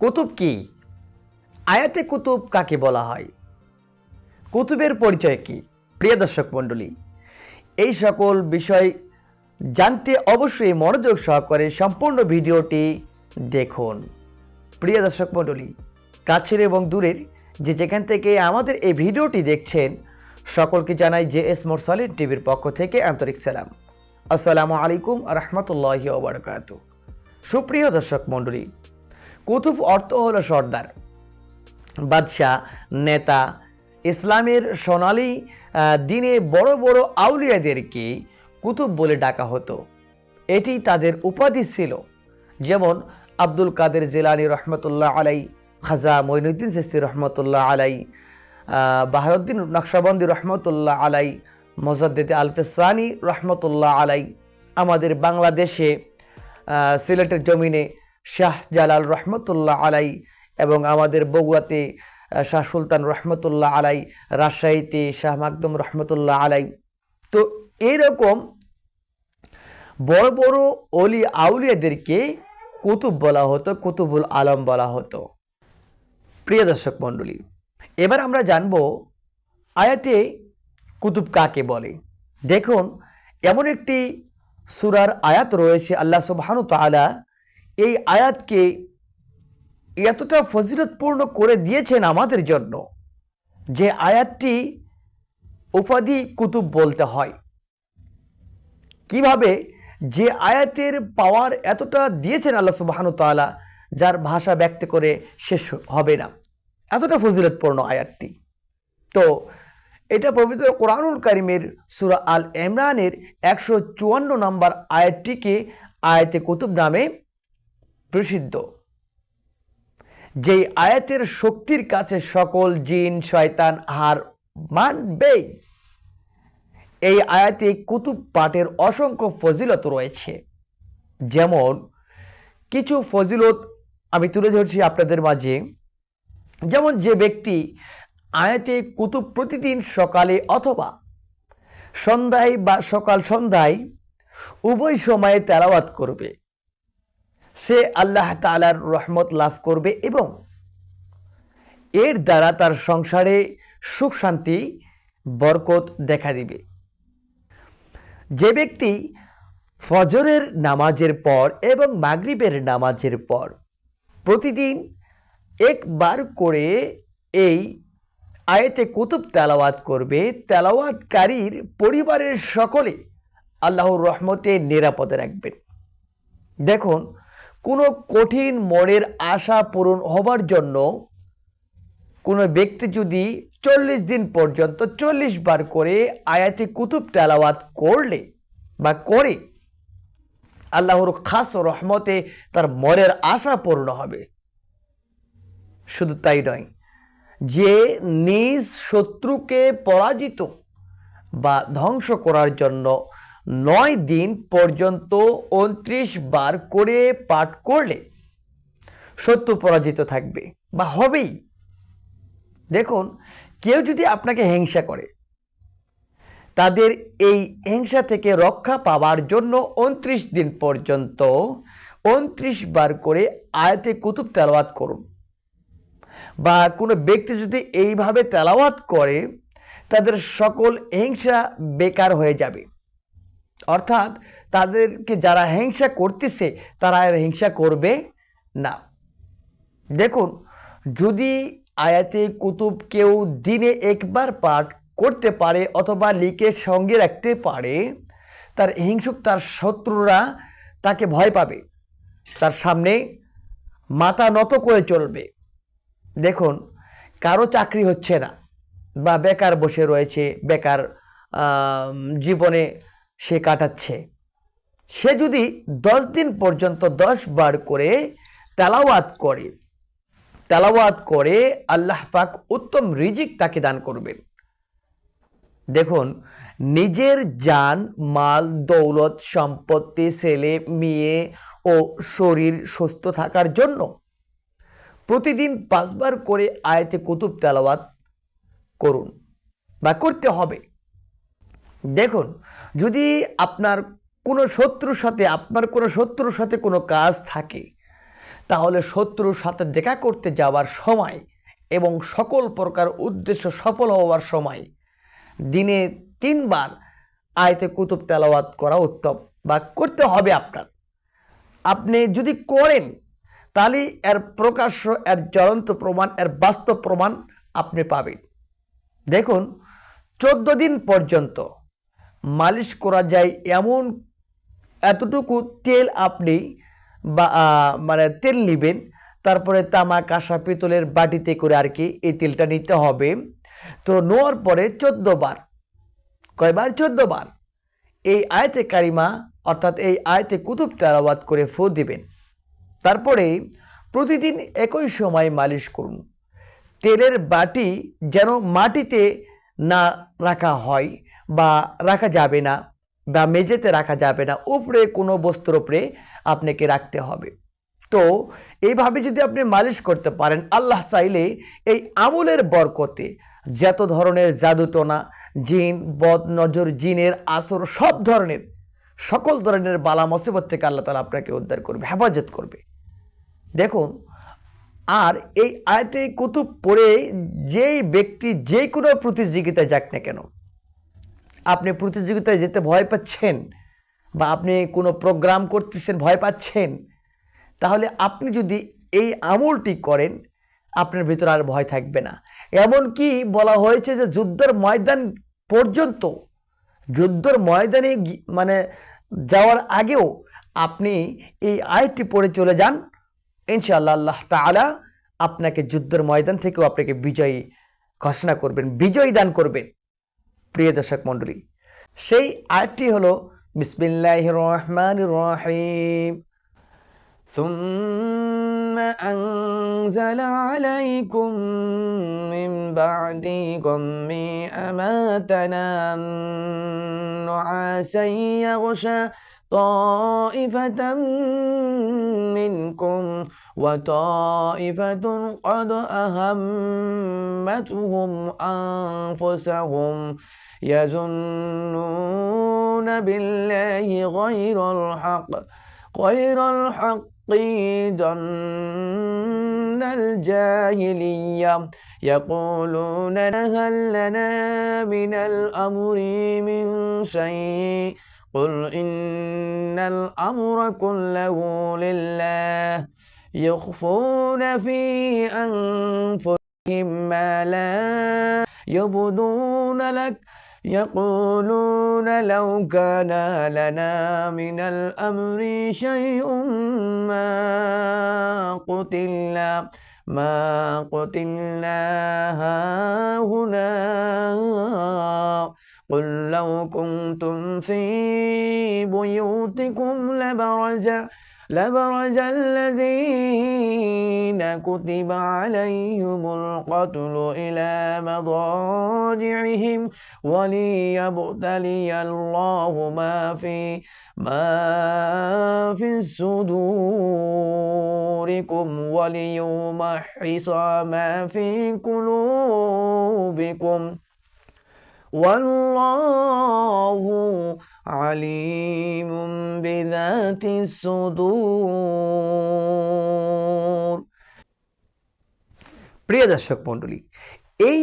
কুতুব কি? আয়াতে কুতুব কাকে বলা হয়? কুতুবের পরিচয় কি? প্রিয় দর্শক মণ্ডলী, এই সকল বিষয় জানতে অবশ্যই মনোযোগ সহকারে সম্পূর্ণ ভিডিওটি দেখুন। প্রিয় দর্শক মণ্ডলী, কাছের এবং দূরের যে যেখান থেকে আমাদের এই ভিডিওটি দেখছেন, সকলকে জানাই জে এস মোরসালিন টিভির পক্ষ থেকে আন্তরিক সালাম। আসসালামু আলাইকুম রহমতুল্লাহ ওবরকাত সুপ্রিয় দর্শক মণ্ডলী কুতুব অর্থ হলো সর্দার। বাদশাহ, নেতা, ইসলামের সোনালী দিনে বড় বড় আউলিয়াদেরকে কুতুব বলে ডাকা হতো। এটি তাদের উপাধি ছিল। যেমন আব্দুল কাদের জেলানি রহমতুল্লাহ আলাই, খাজা মঈনুদ্দিন সিস্তি রহমতুল্লাহ আলাই বাহারুদ্দিন নকশাবন্দি রহমতুল্লাহ আলাই, মজাদ্দেদ আলফেসানি রহমতুল্লাহ আলাই। আমাদের বাংলাদেশে সিলেটের জমিনে শাহ জালাল রহমতুল্লাহ আলাই এবং আমাদের বগুয়াতে শাহ সুলতান রহমতুল্লাহ আলাই, রাজশাহীতে শাহ মাকদুম রহমতুল্লাহ আলাই। তো এরকম বড় বড় অলি আউলিয়াদেরকে কুতুব বলা হতো, কুতুবুল আলম বলা হতো। প্রিয় দর্শক মণ্ডলী, এবার আমরা জানব আয়াতে কুতুব কাকে বলে। দেখুন, এমন একটি সুরার আয়াত রয়েছে, আল্লাহ সুবহানু তাআলা এই আয়াতকে এতটা ফজিলতপূর্ণ করে দিয়েছেন আমাদের জন্য যে আয়াতটি উপাধি কুতুব বলতে হয়। কীভাবে যে আয়াতের পাওয়ার এতটা দিয়েছেন আল্লাহ সুবহানু তাআলা, যার ভাষা ব্যক্ত করে শেষ হবে না। এতটা ফজিলতপূর্ণ আয়াতটি। তো এটা পবিত্র কোরআনুল কারিমের সুরা আল ইমরানের একশো চুয়ান্ন নম্বর আয়াতটিকে আয়াতে কুতুব নামে প্রসিদ্ধ। যেই আয়াতের শক্তির কাছে সকল জিন, শয়তান হার মানবেই। এই আয়াতে কুতুব পাঠের অসংখ্য ফজিলত রয়েছে। যেমন, কিছু ফজিলত আমি তুলে ধরছি আপনাদের মাঝে। যেমন, যে ব্যক্তি আয়াতে কুতুব প্রতিদিন সকালে অথবা সন্ধ্যায় বা সকাল সন্ধ্যায় উভয় সময়ে তেলাওয়াত করবে। সে আল্লাহ তাআলার রহমত লাভ করবে এবং এর দ্বারা তার সংসারে সুখ, শান্তি, বরকত দেখা দিবে। যে ব্যক্তি ফজরের নামাজের পর এবং মাগরিবের নামাজের পর প্রতিদিন একবার করে এই আয়াতে কুতুব তেলাওয়াত করবে, তেলাওয়াতকারীর পরিবারের সকলে আল্লাহর রহমতে নিরাপদে রাখবেন দেখুন কোনো কঠিন মনের আশা পূরণ হবার জন্য কোনো ব্যক্তি যদি চল্লিশ দিন পর্যন্ত চল্লিশ বার করে আয়াতে কুতুব তেলাওয়াত করলে বা করে, আল্লাহর খাস রহমতে তার মনের আশা পূর্ণ হবে। শুধু তাই নয়, যে নিজ শত্রুকে পরাজিত বা ধ্বংস করার জন্য নয় দিন পর্যন্ত উনত্রিশ বার করে পাঠ করলে শত্রু পরাজিত থাকবে। বা হবেই। দেখুন, কেউ যদি আপনাকে হিংসা করে, তাদের এই হিংসা থেকে রক্ষা পাওয়ার জন্য উনত্রিশ দিন পর্যন্ত উনত্রিশ বার করে আয়াতে কুতুব তেলাওয়াত করুন। বা কোনো ব্যক্তি যদি এইভাবে তেলাওয়াত করে, তাদের সকল হিংসা বেকার হয়ে যাবে। অর্থাৎ তাদেরকে যারা হিংসা করতেছে, তারা আর হিংসা করবে না। দেখুন, যদি আয়াতে কুতুব কেউ দিনে একবার পাঠ করতে পারে অথবা লিখে সঙ্গে রাখতে পারে, তার হিংসুক তার শত্রুরা তাকে ভয় পাবে। তার সামনে মাথা নত করে চলবে। দেখুন, কারও চাকরি হচ্ছে না বা বেকার বসে রয়েছে, বেকার জীবনে সে কাটাচ্ছে। সে যদি দশ দিন পর্যন্ত দশ বার করে তেলাওয়াত করে তেলাওয়াত করে আল্লাহ পাক উত্তম রিজিক তাকে দান করবেন। দেখুন, নিজের যান মাল, দৌলত, সম্পত্তি, ছেলে, মেয়ে ও শরীর সুস্থ থাকার জন্য প্রতিদিন পাঁচবার করে আয়তে কুতুব তেলাওয়াত করুন বা করতে হবে। দেখুন, যদি আপনার কোনো শত্রুর সাথে, আপনার কোনো শত্রুর সাথে কোনো কাজ থাকে, তাহলে শত্রুর সাথে দেখা করতে যাওয়ার সময় এবং সকল প্রকার উদ্দেশ্য সফল হওয়ার সময় দিনে তিনবার আয়তে কুতুব তেলাওয়াত করা উত্তম বা করতে হবে আপনার। আপনি যদি করেন, তাহলে এর প্রকাশ্য, এর জ্বলন্ত প্রমাণ, এর বাস্তব প্রমাণ আপনি পাবেন। দেখুন, চোদ্দ দিন পর্যন্ত মালিশ করা যায় এমন এতটুকু তেল আপনি মানে তেল নেবেন, তারপরে তামা কাঁসা পিতলের বাটিতে করে আর কি এই তেলটা নিতে হবে। তো নেওয়ার পরে চোদ্দ বার, কয়বার? চোদ্দ বার এই আয়তে কারিমা অর্থাৎ এই আয়তে কুতুব তেলাওয়াত করে ফু দিবেন। তারপরে প্রতিদিন একই সময় মালিশ করুন। তেলের বাটি যেন মাটিতে না রাখা হয় বা রাখা যাবে না বা মেঝেতে রাখা যাবে না, উপরে কোনো বস্তুর উপরে আপনাকে রাখতে হবে। তো এইভাবে যদি আপনি মালিশ করতে পারেন, আল্লাহ চাইলে এই আমলের বরকতে যত ধরনের জাদুটনা, জিন, বদ, নজর, জিনের আসর, সব ধরনের, সকল ধরনের বালা মুসিবত থেকে আল্লাহ তালা আপনাকে উদ্ধার করবে, হেফাজত করবে। দেখুন, আর এই আয়তে কুতুব পড়ে যেই ব্যক্তি যে কোনো প্রতিযোগিতায় যাক না কেন আপনি প্রতিযোগিতায় যেতে ভয় পাচ্ছেন বা আপনি কোনো প্রোগ্রাম করতেছেন, ভয় পাচ্ছেন, তাহলে আপনি যদি এই আমলটি করেন, আপনার ভিতরে আর ভয় থাকবে না। এমনকি বলা হয়েছে যে যুদ্ধের ময়দান পর্যন্ত, যুদ্ধের ময়দানে মানে যাওয়ার আগেও আপনি এই আয়টি পড়ে চলে যান। ইনশাআল্লাহ আল্লাহ তাআলা আপনাকে যুদ্ধের ময়দান থেকেও আপনাকে বিজয়ী ঘোষণা করবেন, বিজয়ী দান করবেন। প্রিয় দর্শক মণ্ডলী সেই আয়াতটি হলো বিসমিল্লাহ রহমান রহিম ثم أنزل عليكم من بعد غم أماتنا نعاسا يغشى طائفة منكم وطائفة قد أهمتهم أنفسهم يظنون بالله غير الحق غير الحق ظن الجاهلية. يقولون هل لنا من الأمر من شيء؟ قل إن الأمر كله لله. يخفون في أنفسهم ما لا يبدون لك. يقولون لو كان لنا من الأمر شيء ما قتلنا ما قتلنا هاهنا. قل لو كنتم في بيوتكم لبرز لبرز الذين كتب عليهم القتل إلى مضاجعهم وليبتلي الله ما في ما في صدوركم وليمحص ما في قلوبكم. والله عليم بذات الصدور প্রিয় দর্শক মণ্ডলী এই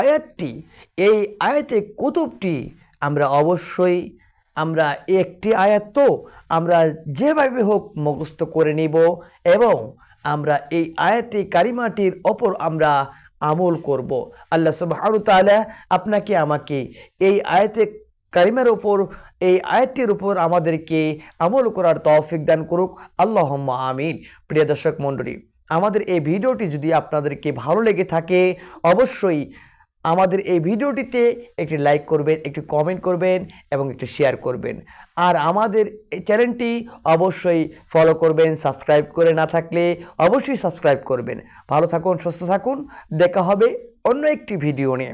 আয়াতটি এই আয়াতে কুতুবটি আমরা অবশ্যই আমরা একটি আয়াত তো আমরা যেভাবে হোক মুখস্থ করে নিব এবং আমরা এই আয়াতে কারিমাটির ওপর আমরা আমল করব আল্লাহ সুবহানাহু তাআলা আপনাকে আমাকে এই আয়াতে কারিমার উপর, এই আয়াতটির উপর আমাদেরকে আমল করার তৌফিক দান করুক। আল্লাহুম্মা আমিন। প্রিয় দর্শক মণ্ডলী, আমাদের এই ভিডিওটি যদি আপনাদেরকে ভালো লেগে থাকে, অবশ্যই আমাদের এই ভিডিওটিতে একটি লাইক করবেন, একটি কমেন্ট করবেন এবং একটি শেয়ার করবেন। আর আমাদের এই চ্যানেলটি অবশ্যই ফলো করবেন, সাবস্ক্রাইব করে না থাকলে অবশ্যই সাবস্ক্রাইব করবেন। ভালো থাকুন, সুস্থ থাকুন। দেখা হবে অন্য একটি ভিডিও নিয়ে।